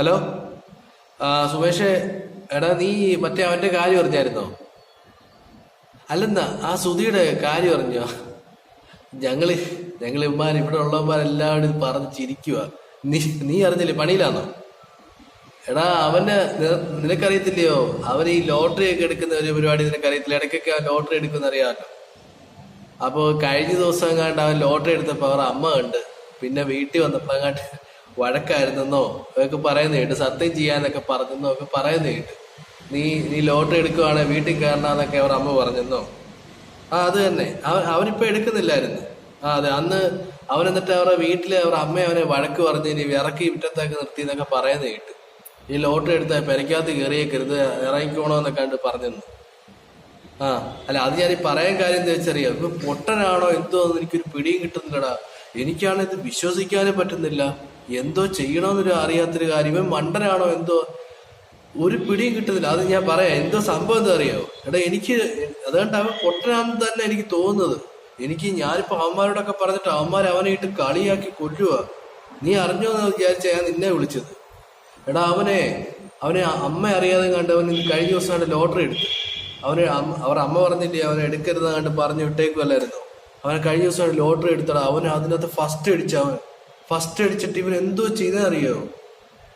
Hello? Sumesh എടാ നീ മറ്റേ അവന്റെ കാര്യം അറിഞ്ഞായിരുന്നോ? അല്ലെന്നാ ആ സുധിയുടെ കാര്യം അറിഞ്ഞോ? ഞങ്ങൾ ഞങ്ങൾ ഇവന്മാർ ഇവിടെ ഉള്ളവന്മാരെല്ലാവരും പറഞ്ഞ് ചിരിക്കുക നീ നീ അറിഞ്ഞില്ലേ പണിയിലാണോ? എടാ അവന് നിനക്കറിയത്തില്ലയോ? അവൻ ഈ ലോട്ടറി ഒക്കെ എടുക്കുന്ന ഒരു പരിപാടി നിനക്കറിയത്തില്ല? ഇടയ്ക്കൊക്കെ അവൻ ലോട്ടറി എടുക്കുന്ന അറിയാമല്ലോ. അപ്പോ കഴിഞ്ഞ ദിവസം കണ്ട് അവൻ ലോട്ടറി എടുത്തപ്പോൾ അവർ അമ്മ കണ്ട് പിന്നെ വീട്ടിൽ വന്നപ്പോൾ അങ്ങാണ്ട് വഴക്കായിരുന്നെന്നോ? ഒക്കെ പറയുന്ന കേട്ട് സത്യം ചെയ്യാന്നൊക്കെ പറഞ്ഞെന്നോ? ഒക്കെ പറയുന്ന കേട്ട്. നീ നീ ലോട്ടറി എടുക്കുവാണെ വീട്ടിൽ കയറണമെന്നൊക്കെ അവർ അമ്മ പറഞ്ഞെന്നോ? ആ അത് തന്നെ. അവനിപ്പോ എടുക്കുന്നില്ലായിരുന്നു. ആ അതെ. അന്ന് അവൻ എന്നിട്ട് അവരുടെ വീട്ടിലെ അവരുടെ അമ്മ അവനെ വഴക്ക് പറഞ്ഞ് ഇനി വിറക്കി മുറ്റത്തൊക്കെ നിർത്തി എന്നൊക്കെ പറയുന്ന കേട്ട്. ഈ ലോട്ടറി എടുത്ത പെരക്കകത്ത് കയറിയേക്കരുത് ഇറങ്ങിക്കോണോന്നൊക്കെ കണ്ട് പറഞ്ഞെന്ന്. ആ അല്ല അത് ഞാൻ ഈ പറയാൻ കാര്യം എന്താ വെച്ചറിയാം? ഇപ്പൊ പൊട്ടനാണോ എന്തോ എനിക്കൊരു പിടിയും കിട്ടുന്നില്ലടാ. എനിക്കാണ് ഇത് വിശ്വസിക്കാനേ പറ്റുന്നില്ല. എന്തോ ചെയ്യണമെന്നൊരു അറിയാത്തൊരു കാര്യം മണ്ടനാണോ എന്തോ? ഒരു പിടിയും കിട്ടുന്നില്ല. അത് ഞാൻ പറയാം. എന്തോ സംഭവം എന്താ അറിയോ? എടാ എനിക്ക് അതുകൊണ്ട് അവൻ പൊട്ടനാണെന്ന് തന്നെ എനിക്ക് തോന്നുന്നത്. എനിക്ക് ഞാനിപ്പോ അവന്മാരോടൊക്കെ പറഞ്ഞിട്ട് അവന്മാർ അവനെ ഇട്ട് കളിയാക്കി കൊല്ലുക നീ അറിഞ്ഞോ എന്ന് വിചാരിച്ച ഞാൻ നിന്നെ വിളിച്ചത്. എടാ അവനെ അവനെ അമ്മ അറിയാതെ കണ്ട് അവൻ കഴിഞ്ഞ ദിവസം കണ്ട് ലോട്ടറി എടുത്തു. അവന് അവർ അമ്മ പറഞ്ഞില്ലേ അവനെ എടുക്കരുത് കണ്ട് പറഞ്ഞു വിട്ടേക്കുമല്ലായിരുന്നു അവനെ കഴിഞ്ഞ ദിവസം ഒരു ലോട്ടറി എടുത്തടാ. അവൻ അതിനകത്ത് ഫസ്റ്റ് അടിച്ച അവൻ. ഫസ്റ്റ് അടിച്ചിട്ട് ഇവൻ എന്തോ ചെയ്തെന്നറിയോ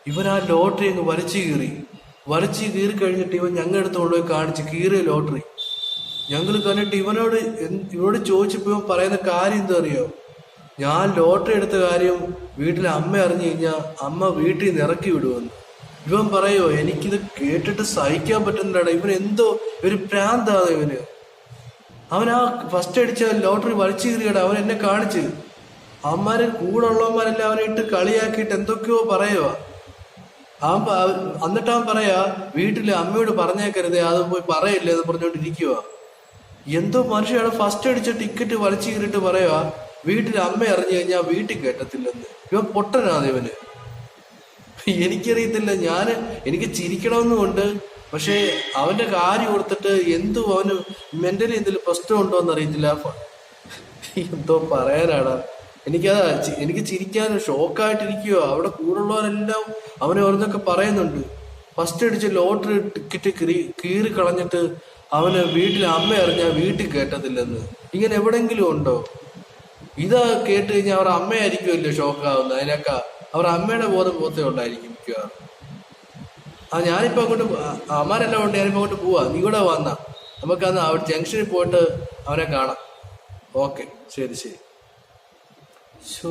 ഇവൻ ആ ലോട്ടറി അങ്ങ് വരച്ച് കീറി. വരച്ച് കീറി കഴിഞ്ഞിട്ട് ഇവൻ ഞങ്ങളുടെ അടുത്ത് കൊണ്ടുപോയി കാണിച്ച് കീറിയ ലോട്ടറി. ഞങ്ങൾ കണ്ടിട്ട് ഇവനോട് ഇവനോട് ചോദിച്ചപ്പോൾ ഇവൻ പറയുന്ന കാര്യം എന്താ അറിയോ ഞാൻ ലോട്ടറി എടുത്ത കാര്യം വീട്ടിലെ അമ്മ അറിഞ്ഞു കഴിഞ്ഞാൽ അമ്മ വീട്ടിൽ നിന്ന് ഇറക്കി വിടുമെന്ന്. ഇവൻ പറയോ എനിക്കിത് കേട്ടിട്ട് സഹിക്കാൻ പറ്റുന്നില്ലടാ. ഇവൻ എന്തോ ഒരു പ്രാന്താണ് ഇവന്. അവൻ ആ ഫസ്റ്റ് അടിച്ച ലോട്ടറി വലിച്ചു കീറിയാണ് അവൻ എന്നെ കാണിച്ച് അവന്മാര് കൂടെ ഉള്ളവന്മാരെല്ലാം അവനെ ഇട്ട് കളിയാക്കിയിട്ട് എന്തൊക്കെയോ പറയുവാ. അവൻ പ- എന്നിട്ട് പറയാ വീട്ടിലെ അമ്മയോട് പറഞ്ഞേക്കരുത് അത് പോയി പറയില്ലേ എന്ന് പറഞ്ഞോണ്ടിരിക്കുക എന്തോ മനുഷ്യയാണ് ഫസ്റ്റ് അടിച്ച ടിക്കറ്റ് വലിച്ചു കീറിയിട്ട് പറയുക വീട്ടിൽ അമ്മ അറിഞ്ഞു കഴിഞ്ഞാൽ വീട്ടിൽ കേട്ടത്തില്ലെന്ന് ഇവൻ പൊട്ടനാണ് ഇവന്. എനിക്കറിയത്തില്ല. ഞാൻ എനിക്ക് ചിരിക്കണമെന്നുമുണ്ട്. പക്ഷേ അവന്റെ കാര്യം ഓർത്തിട്ട് എന്തോ അവന് മെന്റലി എന്തെങ്കിലും പ്രശ്നം ഉണ്ടോ എന്ന് അറിയത്തില്ല എന്തോ പറയാനാണ് എനിക്കതാ എനിക്ക് ചിരിക്കാൻ ഷോക്കായിട്ടിരിക്കുവോ. അവിടെ കൂടുള്ളവരെല്ലാം അവനെ ഓരോന്നൊക്കെ പറയുന്നുണ്ട്. ഫസ്റ്റ് അടിച്ച് ലോട്ടറി ടിക്കറ്റ് കീറി കീറി കളഞ്ഞിട്ട് അവന് വീട്ടിൽ അമ്മ അറിഞ്ഞാൽ വീട്ടിൽ കേട്ടതില്ലെന്ന് ഇങ്ങനെ എവിടെങ്കിലും ഉണ്ടോ? ഇതാ കേട്ട് കഴിഞ്ഞാൽ അവർ അമ്മയായിരിക്കുമല്ലോ ഷോക്കാവുന്നത് അതിനൊക്കെ അവർ അമ്മയുടെ ബോധം പോത്തേ ഉണ്ടായിരിക്കും മിക്കവാറും. ആ ഞാനിപ്പോ അങ്ങോട്ട് അമ്മാരെല്ലാം ഉണ്ട് ഞാനിപ്പോ അങ്ങോട്ട് പോവാ. നീ കൂടെ വന്നാ നമുക്ക് അന്ന് അവിടെ ജംഗ്ഷനിൽ പോയിട്ട് അവരെ കാണാം. ഓക്കെ ശരി ശരി. ശോ